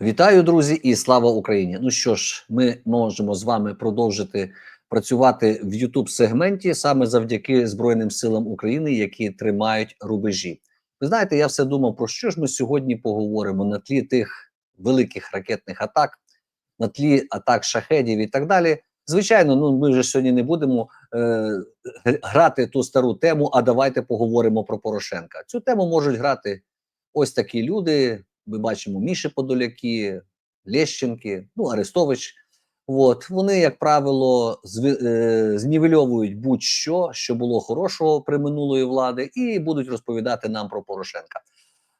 Вітаю, друзі, і слава Україні! Ну що ж, ми можемо з вами продовжити працювати в youtube сегменті саме завдяки Збройним силам України, які тримають рубежі. Ви знаєте, я все думав, про що ж ми сьогодні поговоримо на тлі тих великих ракетних атак, на тлі атак шахедів і так далі. Звичайно, ну ми вже сьогодні не будемо е, грати ту стару тему. А давайте поговоримо про Порошенка. Цю тему можуть грати ось такі люди. Ми бачимо Міші Подоляки, Лещенки, ну Арестович. От вони, як правило, е, знівельовують будь-що, що було хорошого при минулої влади, і будуть розповідати нам про Порошенка.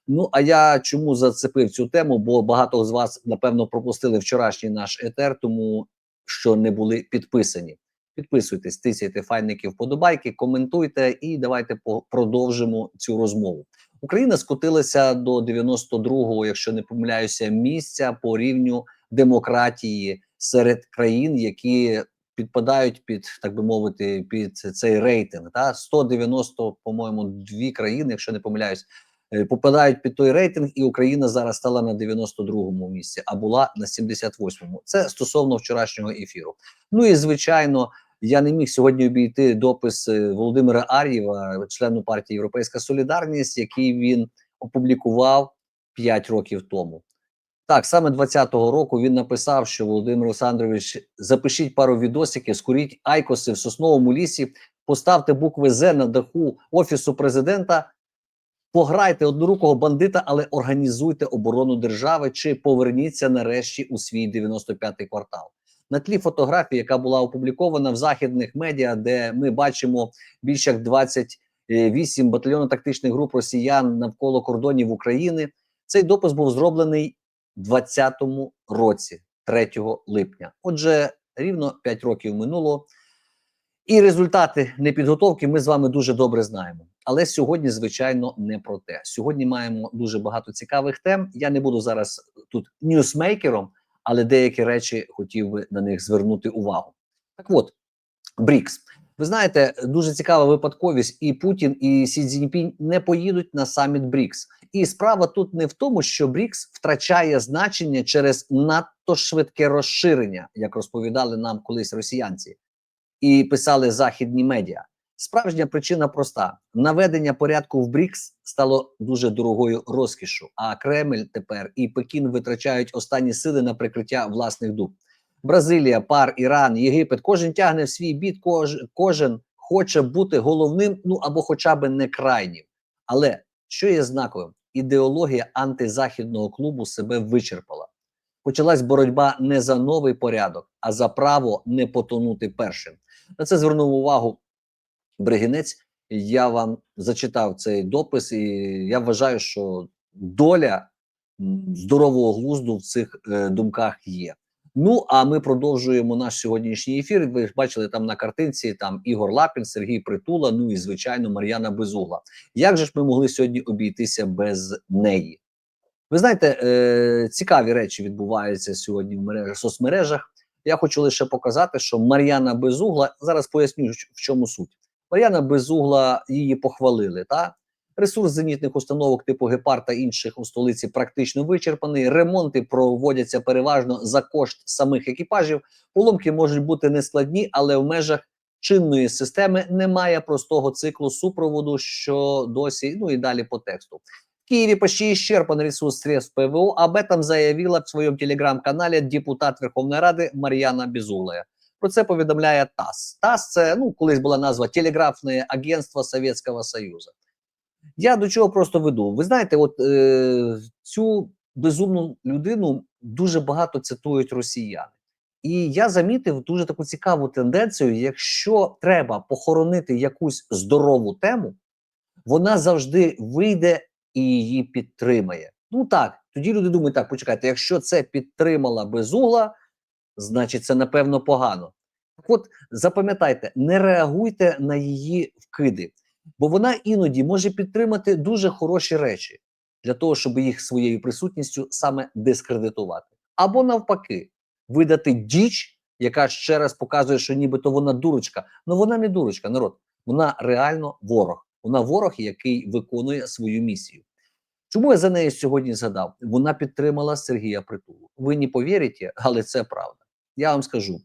Ну а я чому зацепив цю тему? Бо багато з вас напевно пропустили вчорашній наш етер, тому що не були підписані. Підписуйтесь, тисяйте файники вподобайки, коментуйте і давайте продовжимо цю розмову. Україна скотилася до 92-го, якщо не помиляюся, місця по рівню демократії серед країн, які підпадають під так би мовити, під цей рейтинг. Та 190, по-моєму, дві країни, якщо не помиляюсь, е, попадають під той рейтинг, і Україна зараз стала на 92-му місці, а була на 78-му. Це стосовно вчорашнього ефіру. Ну і звичайно. Я не міг сьогодні обійти допис е, Володимира Ар'єва, члену партії Європейська Солідарність, який він опублікував 5 років тому. Так, саме 20-го року він написав, що Володимир Олександрович, запишіть пару відосиків, скуріть айкоси в сосновому лісі, поставте букви З на даху офісу президента, пограйте однорукого бандита, але організуйте оборону держави чи поверніться нарешті у свій 95-й квартал на тлі фотографії, яка була опублікована в західних медіа, де ми бачимо більше як 28 батальйонно-тактичних груп росіян навколо кордонів України. Цей допис був зроблений в 2020 році, 3 липня. Отже, рівно 5 років минуло. І результати непідготовки ми з вами дуже добре знаємо. Але сьогодні, звичайно, не про те. Сьогодні маємо дуже багато цікавих тем. Я не буду зараз тут ньюсмейкером але деякі речі хотів би на них звернути увагу. Так от, Брікс. Ви знаєте, дуже цікава випадковість, і Путін і Сі Цзіньпінь не поїдуть на саміт Брікс. І справа тут не в тому, що Брікс втрачає значення через надто швидке розширення, як розповідали нам колись росіянці, і писали західні медіа. Справжня причина проста: наведення порядку в БРІКС стало дуже дорогою розкішу. А Кремль тепер і Пекін витрачають останні сили на прикриття власних дуб. Бразилія, Пар, Іран, Єгипет. Кожен тягне в свій бід, кож, кожен хоче бути головним, ну або хоча б не крайнім. Але що є знаковим? Ідеологія антизахідного клубу себе вичерпала. Почалась боротьба не за новий порядок, а за право не потонути першим. На це звернув увагу Бригінець. Я вам зачитав цей допис, і я вважаю, що доля здорового глузду в цих е, думках є. Ну а ми продовжуємо наш сьогоднішній ефір. Ви бачили там на картинці там Ігор Лапін, Сергій Притула. Ну і звичайно, Мар'яна Безугла. Як же ж ми могли сьогодні обійтися без неї? Ви знаєте, е, цікаві речі відбуваються сьогодні в мережах соцмережах. Я хочу лише показати, що Мар'яна Безугла зараз поясню, в чому суть. Мар'яна Безугла її похвалили. Та ресурс зенітних установок типу Гепард та інших у столиці практично вичерпаний. Ремонти проводяться переважно за кошт самих екіпажів. Поломки можуть бути нескладні, але в межах чинної системи немає простого циклу супроводу, що досі ну і далі по тексту. В Киеве почти исчерпан ресурс средств ПВО. Об этом заявила в своем телеграм-канале депутат Верховной Рады Марьяна Безуглая. Про це повідомляє ТАСС. ТАСС – це ну колись була назва Телеграфне агентство Совєтського Союзу. Я до чого просто веду. Ви знаєте, от е, цю безумну людину дуже багато цитують росіяни. І я замітив дуже таку цікаву тенденцію: якщо треба похоронити якусь здорову тему, вона завжди вийде і її підтримає. Ну так, тоді люди думають, так, почекайте, якщо це підтримала безугла, значить це напевно погано. Так от запам'ятайте, не реагуйте на її вкиди, бо вона іноді може підтримати дуже хороші речі для того, щоб їх своєю присутністю саме дискредитувати. Або навпаки, видати діч, яка ще раз показує, що нібито вона дурочка. Ну вона не дурочка, народ, вона реально ворог. Вона ворог, який виконує свою місію. Чому я за неї сьогодні згадав? Вона підтримала Сергія Притулу. Ви не повірите, але це правда. Я вам скажу.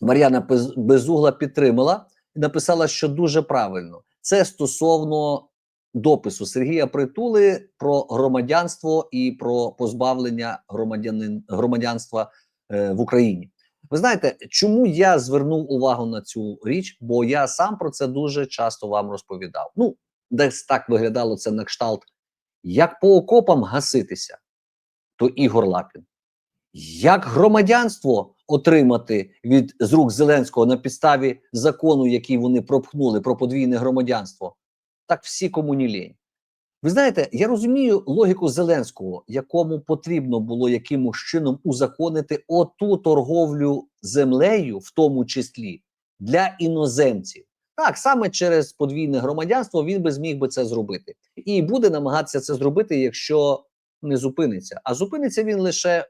Мар'яна Без- Безугла підтримала і написала, що дуже правильно. Це стосовно допису Сергія Притули про громадянство і про позбавлення громадянин громадянства е, в Україні. Ви знаєте, чому я звернув увагу на цю річ? Бо я сам про це дуже часто вам розповідав. Ну, десь так виглядало це на кшталт. Як по окопам гаситися, то Ігор Лапін. Як громадянство отримати від з рук Зеленського на підставі закону, який вони пропхнули про подвійне громадянство, так всі кому не лінь. Ви знаєте, я розумію логіку Зеленського, якому потрібно було якимось чином узаконити оту торговлю землею, в тому числі для іноземців. Так, саме через подвійне громадянство він би зміг би це зробити, і буде намагатися це зробити, якщо не зупиниться. А зупиниться він лише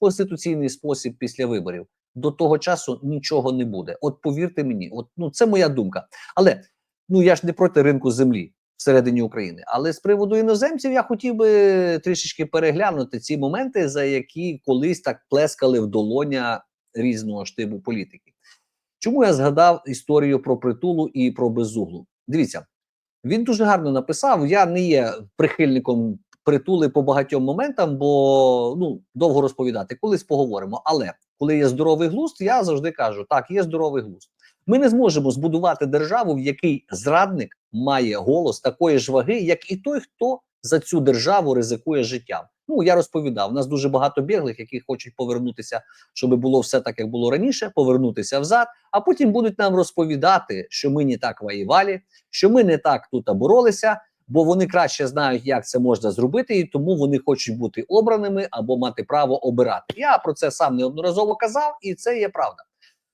конституційний спосіб після виборів. До того часу нічого не буде. От повірте мені, от ну це моя думка. Але ну я ж не проти ринку землі всередині України. Але з приводу іноземців я хотів би трішечки переглянути ці моменти, за які колись так плескали в долоня різного штибу політики. Чому я згадав історію про притулу і про безуглу? Дивіться, він дуже гарно написав. Я не є прихильником притули по багатьом моментам, бо ну довго розповідати. Колись поговоримо. Але коли є здоровий глузд, я завжди кажу: так, є здоровий глузд. Ми не зможемо збудувати державу, в якій зрадник має голос такої ж ваги, як і той, хто за цю державу ризикує життям. Ну я розповідав. У нас дуже багато біглих, які хочуть повернутися, щоб було все так, як було раніше, повернутися взад, а потім будуть нам розповідати, що ми не так воювали, що ми не так тут боролися, бо вони краще знають, як це можна зробити, і тому вони хочуть бути обраними або мати право обирати. Я про це сам неодноразово казав, і це є правда.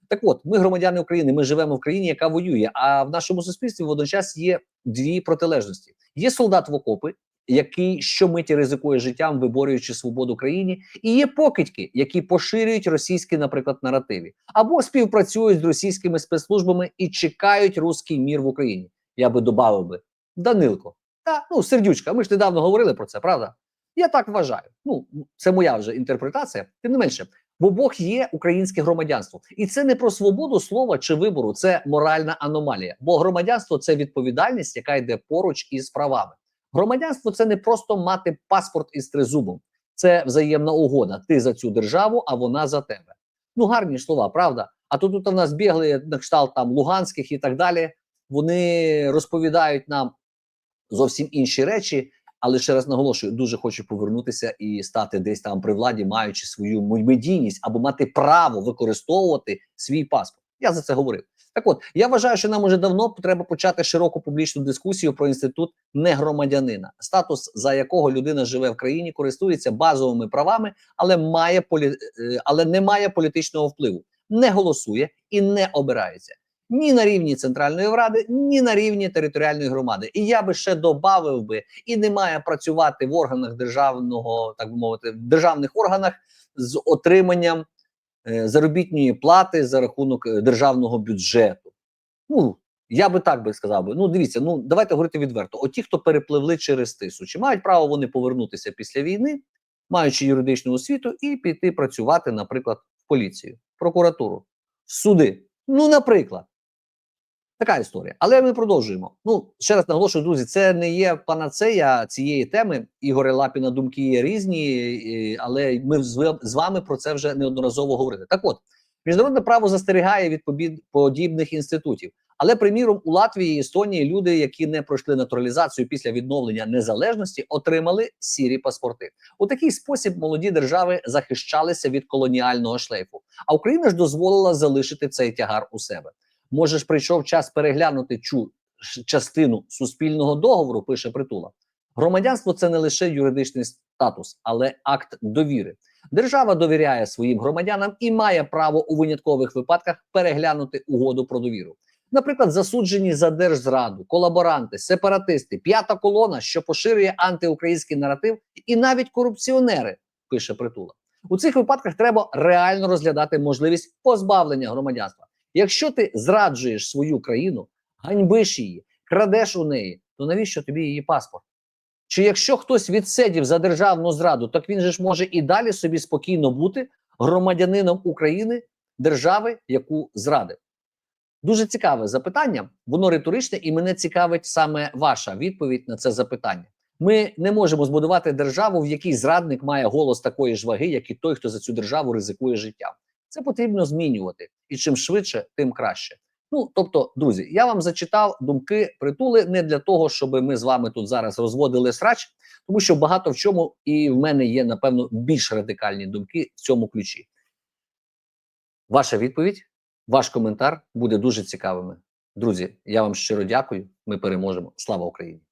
Так от, ми громадяни України, ми живемо в країні, яка воює. А в нашому суспільстві водночас є дві протилежності: є солдат в окопи, який щомиті ризикує життям, виборюючи свободу країні, і є покидьки, які поширюють російські, наприклад, наративи, або співпрацюють з російськими спецслужбами і чекають руський мір в Україні. Я би додав би Данилко. Та ну сердючка. Ми ж недавно говорили про це, правда? Я так вважаю. Ну це моя вже інтерпретація. Тим не менше, в обох є українське громадянство, і це не про свободу слова чи вибору, це моральна аномалія. Бо громадянство це відповідальність, яка йде поруч із правами. Громадянство це не просто мати паспорт із тризубом, це взаємна угода. Ти за цю державу, а вона за тебе. Ну гарні слова, правда? А то тут у нас бігли на кшталт там Луганських і так далі. Вони розповідають нам зовсім інші речі. Але ще раз наголошую, дуже хочу повернутися і стати десь там при владі, маючи свою медійність або мати право використовувати свій паспорт. Я за це говорив. Так, от я вважаю, що нам уже давно треба почати широку публічну дискусію про інститут негромадянина, статус за якого людина живе в країні, користується базовими правами, але має полі... е, але не має політичного впливу, не голосує і не обирається ні на рівні центральної ради, ні на рівні територіальної громади. І я би ще додав би і не має працювати в органах державного, так би мовити, в державних органах з отриманням е, заробітної плати за рахунок е, державного бюджету. Ну я би так би сказав. Ну, дивіться, ну давайте говорити відверто. Оті, хто перепливли через тису, чи мають право вони повернутися після війни, маючи юридичну освіту, і піти працювати, наприклад, в поліцію, прокуратуру, в суди. Ну, наприклад. Така історія. Але ми продовжуємо. Ну, ще раз наголошую, друзі, це не є панацея цієї теми. Ігоря Лапіна думки є різні, але ми з вами про це вже неодноразово говорили. Так от, міжнародне право застерігає від подібних інститутів. Але, приміром, у Латвії і Естонії люди, які не пройшли натуралізацію після відновлення незалежності, отримали сірі паспорти. У такий спосіб молоді держави захищалися від колоніального шлейфу. А Україна ж дозволила залишити цей тягар у себе. Може ж прийшов час переглянути цю частину суспільного договору, пише притула. Громадянство це не лише юридичний статус, але акт довіри. Держава довіряє своїм громадянам і має право у виняткових випадках переглянути угоду про довіру. Наприклад, засуджені за держзраду, колаборанти, сепаратисти, п'ята колона, що поширює антиукраїнський наратив, і навіть корупціонери, пише притула. У цих випадках треба реально розглядати можливість позбавлення громадянства. Якщо ти зраджуєш свою країну, ганьбиш її, крадеш у неї, то навіщо тобі її паспорт? Чи якщо хтось відсидів за державну зраду, так він же ж може і далі собі спокійно бути громадянином України, держави, яку зрадив? Дуже цікаве запитання, воно риторичне, і мене цікавить саме ваша відповідь на це запитання. Ми не можемо збудувати державу, в якій зрадник має голос такої ж ваги, як і той, хто за цю державу ризикує життям. Це потрібно змінювати, і чим швидше, тим краще. Ну тобто, друзі, я вам зачитав думки притули не для того, щоб ми з вами тут зараз розводили срач, тому що багато в чому і в мене є напевно більш радикальні думки в цьому ключі. Ваша відповідь, ваш коментар буде дуже цікавими. Друзі, я вам щиро дякую. Ми переможемо. Слава Україні!